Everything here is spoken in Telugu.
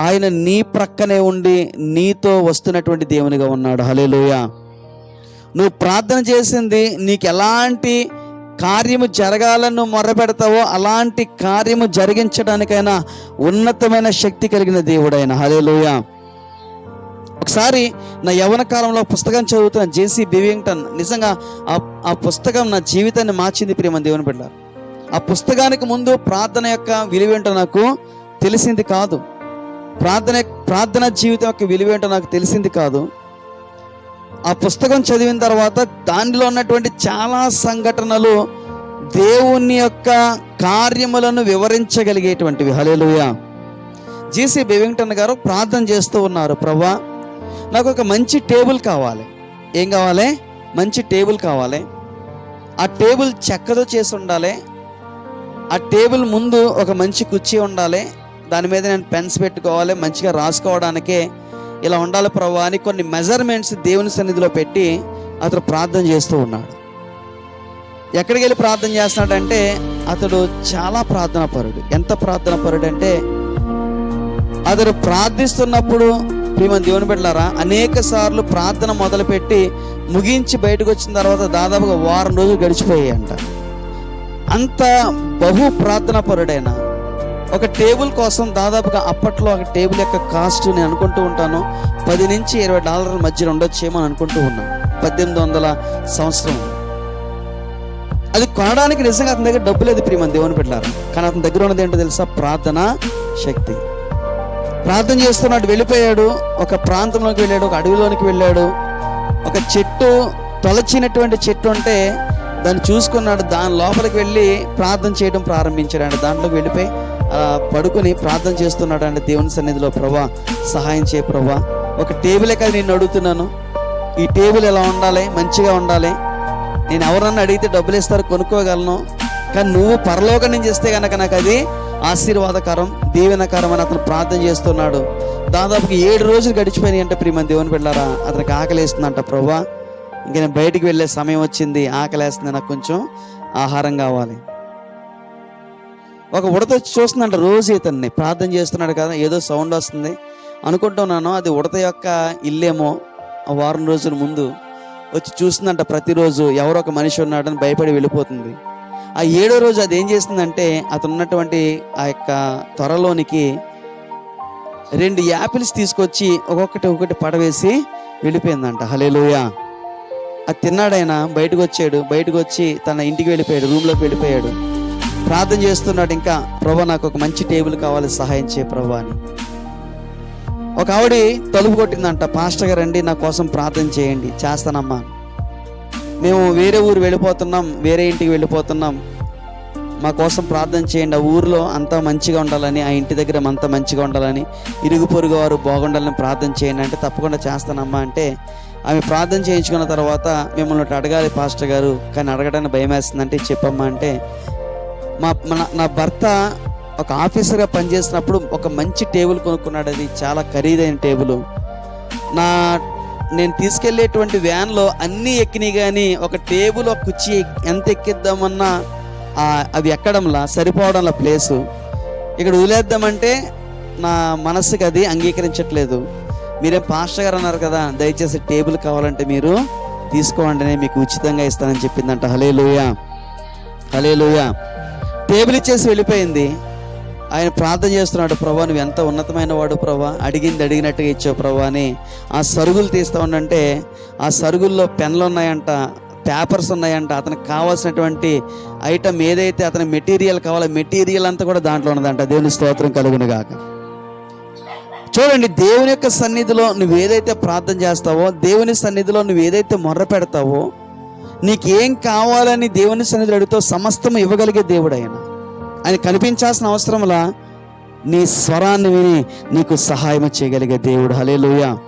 ఆయన నీ ప్రక్కనే ఉండి నీతో వస్తున్నటువంటి దేవునిగా ఉన్నాడు. హలేలోయ నువ్వు ప్రార్థన చేసింది నీకు ఎలాంటి కార్యము జరగాలని మొరపెడతావో అలాంటి కార్యము జరిగించడానికైనా ఉన్నతమైన శక్తి కలిగిన దేవుడైన. హలేలోయ ఒకసారి నా యవన కాలంలో పుస్తకం చదువుతున్న జేసీ బివింగ్టన్ నిజంగా ఆ ఆ పుస్తకం నా జీవితాన్ని మార్చింది ప్రేమ దేవుని బిడ్డ ఆ పుస్తకానికి ముందు ప్రార్థన యొక్క విలువేంటో నాకు తెలిసింది కాదు. ప్రార్థన ప్రార్థన జీవితం యొక్క విలువేంటో నాకు తెలిసింది కాదు. ఆ పుస్తకం చదివిన తర్వాత దానిలో ఉన్నటువంటి చాలా సంఘటనలు దేవుని యొక్క కార్యములను వివరించగలిగేటువంటివి. హలేలుయా జీసీ బెవింగ్టన్ గారు ప్రార్థన చేస్తూ ఉన్నారు ప్రభా నాకు ఒక మంచి టేబుల్ కావాలి. ఏం కావాలి? మంచి టేబుల్ కావాలి. ఆ టేబుల్ చెక్కతో చేసి ఉండాలి. ఆ టేబుల్ ముందు ఒక మంచి కుర్చీ ఉండాలి. దాని మీద నేను పెన్స్ పెట్టుకోవాలి మంచిగా రాసుకోవడానికే ఇలా ఉండాలి ప్రభా అని కొన్ని మెజర్మెంట్స్ దేవుని సన్నిధిలో పెట్టి అతడు ప్రార్థన చేస్తూ ఉన్నాడు. ఎక్కడికి వెళ్ళి ప్రార్థన చేస్తున్నాడంటే అతడు చాలా ప్రార్థన పరుడు ఎంత ప్రార్థన పరుడు అంటే అతడు ప్రార్థిస్తున్నప్పుడు ప్రియమని దేవుని బిడ్డలారా అనేక సార్లు ప్రార్థన మొదలుపెట్టి ముగించి బయటకు వచ్చిన తర్వాత దాదాపుగా వారం రోజులు గడిచిపోయాయి అంట అంత బహు ప్రార్థన పరుడైన ఒక టేబుల్ కోసం దాదాపుగా అప్పట్లో ఒక టేబుల్ యొక్క కాస్ట్ నేను అనుకుంటూ ఉంటాను. పది నుంచి ఇరవై డాలర్ల మధ్యలో ఉండొచ్చేమో అని అనుకుంటూ ఉన్నాను. పద్దెనిమిది వందల సంవత్సరం. అది కొనడానికి నిజంగా అతని దగ్గర డబ్బు లేదు ప్రియమని దేవుని పెట్టారు కానీ అతని దగ్గర ఉన్నది ఏంటో తెలుసా? ప్రార్థన శక్తి. ప్రార్థన చేస్తున్నాడు వెళ్ళిపోయాడు. ఒక ప్రాంతంలోకి వెళ్ళాడు ఒక అడవిలోనికి వెళ్ళాడు. ఒక చెట్టు తొలచినటువంటి చెట్టు అంటే దాన్ని చూసుకున్నాడు. దాని లోపలికి వెళ్ళి ప్రార్థన చేయడం ప్రారంభించాడు దాంట్లోకి వెళ్ళిపోయి పడుకొని ప్రార్థన చేస్తున్నాడు అంటే దేవుని సన్నిధిలో. ప్రభా సహాయం చేయ ప్రభా. ఒక టేబులే కదా నేను అడుగుతున్నాను. ఈ టేబుల్ ఎలా ఉండాలి? మంచిగా ఉండాలి? నేను ఎవరన్నా అడిగితే డబ్బులు ఇస్తారు కొనుక్కోగలను. కానీ నువ్వు పరలోకం నుంచి ఇస్తే కనుక నాకు అది ఆశీర్వాదకరం దీవెనకరం అని అతను ప్రార్థన చేస్తున్నాడు. దాదాపుకి ఏడు రోజులు గడిచిపోయినాయి అంటే ప్రియమ దేవుని బిడ్డారా అతనికి ఆకలేస్తుందంట ప్రభా. ఇంక నేను బయటికి వెళ్ళే సమయం వచ్చింది. ఆకలేస్తుంది నాకు కొంచెం. ఆహారం కావాలి. ఒక ఉడత వచ్చి చూస్తుందంట రోజు ఇతన్ని. ప్రార్థన చేస్తున్నాడు కదా ఏదో సౌండ్ వస్తుంది. అనుకుంటున్నాను అది ఉడత యొక్క ఇల్లేమో ఆ వారం రోజుల ముందు వచ్చి చూస్తుందంట ప్రతిరోజు ఎవరో ఒక మనిషి ఉన్నాడని భయపడి వెళ్ళిపోతుంది. ఆ ఏడో రోజు అది ఏం చేస్తుందంటే అతను ఉన్నటువంటి ఆ యొక్క త్వరలోనికి రెండు యాపిల్స్ తీసుకొచ్చి ఒక్కొక్కటి ఒక్కొక్కటి పడవేసి వెళ్ళిపోయిందంట. హలేలోయ అది తిన్నాడైనా బయటకు వచ్చాడు బయటకు వచ్చి తన ఇంటికి వెళ్ళిపోయాడు రూమ్లోకి వెళ్ళిపోయాడు. ప్రార్థన చేస్తున్నాడు. ఇంకా ప్రభా నాకు ఒక మంచి టేబుల్ కావాలి సహాయం చేయ ప్రభా అని. ఒక ఆవిడ తలుపు కొట్టిందంట పాస్టర్ గారు రండి నా కోసం ప్రార్థన చేయండి చేస్తానమ్మా. మేము వేరే ఊరు వెళ్ళిపోతున్నాం వేరే ఇంటికి వెళ్ళిపోతున్నాం. మా కోసం ప్రార్థన చేయండి ఆ ఊరిలో అంతా మంచిగా ఉండాలని ఆ ఇంటి దగ్గర అంతా మంచిగా ఉండాలని ఇరుగు పొరుగు వారు బాగుండాలని ప్రార్థన చేయండి అంటే తప్పకుండా చేస్తానమ్మా అంటే ఆమె ప్రార్థన చేయించుకున్న తర్వాత మిమ్మల్ని అడగాలి పాస్టర్ గారు కానీ అడగడానికి భయం వేస్తుందంటే చెప్పమ్మా అంటే మా మన నా భర్త ఒక ఆఫీసర్గా పనిచేసినప్పుడు ఒక మంచి టేబుల్ కొనుక్కున్నాడు. అది చాలా ఖరీదైన టేబుల్. నా నేను తీసుకెళ్ళేటువంటి వ్యాన్లో అన్నీ ఎక్కినాయి కానీ ఒక టేబుల్ ఒక కుర్చీ ఎంత ఎక్కిద్దామన్నా అవి ఎక్కడంలా సరిపోవడంలా ప్లేసు. ఇక్కడ వదిలేద్దామంటే నా మనస్సుకి అది అంగీకరించట్లేదు. మీరేం పాస్టర్ గారు అన్నారు కదా దయచేసి టేబుల్ కావాలంటే మీరు తీసుకోండి నేను మీకు ఉచితంగా ఇస్తానని చెప్పిందంట. హలే హలే టేబుల్ ఇచ్చేసి వెళ్ళిపోయింది. ఆయన ప్రార్థన చేస్తున్నాడు ప్రభా నువ్వు ఎంత ఉన్నతమైన వాడు ప్రభా? అడిగింది అడిగినట్టుగా ఇచ్చావు ప్రభా అని. ఆ సరుగులు తీస్తా ఉండంటే ఆ సరుగుల్లో పెన్లు ఉన్నాయంట పేపర్స్ ఉన్నాయంట అతనికి కావాల్సినటువంటి ఐటమ్ ఏదైతే అతని మెటీరియల్ కావాలో మెటీరియల్ అంతా కూడా దాంట్లో ఉన్నదంట. దేవుని స్తోత్రం కలుగును గాక. చూడండి దేవుని యొక్క సన్నిధిలో నువ్వు ఏదైతే ప్రార్థన చేస్తావో దేవుని సన్నిధిలో నువ్వు ఏదైతే మొర్ర పెడతావో నీకేం కావాలని దేవుని సన్నిధిలో అడుగుతావు సమస్తం ఇవ్వగలిగే దేవుడు ఆయన. ఆయన కనిపించాల్సిన అవసరంలా నీ స్వరాన్ని విని నీకు సహాయం చేయగలిగే దేవుడు. హలేలుయా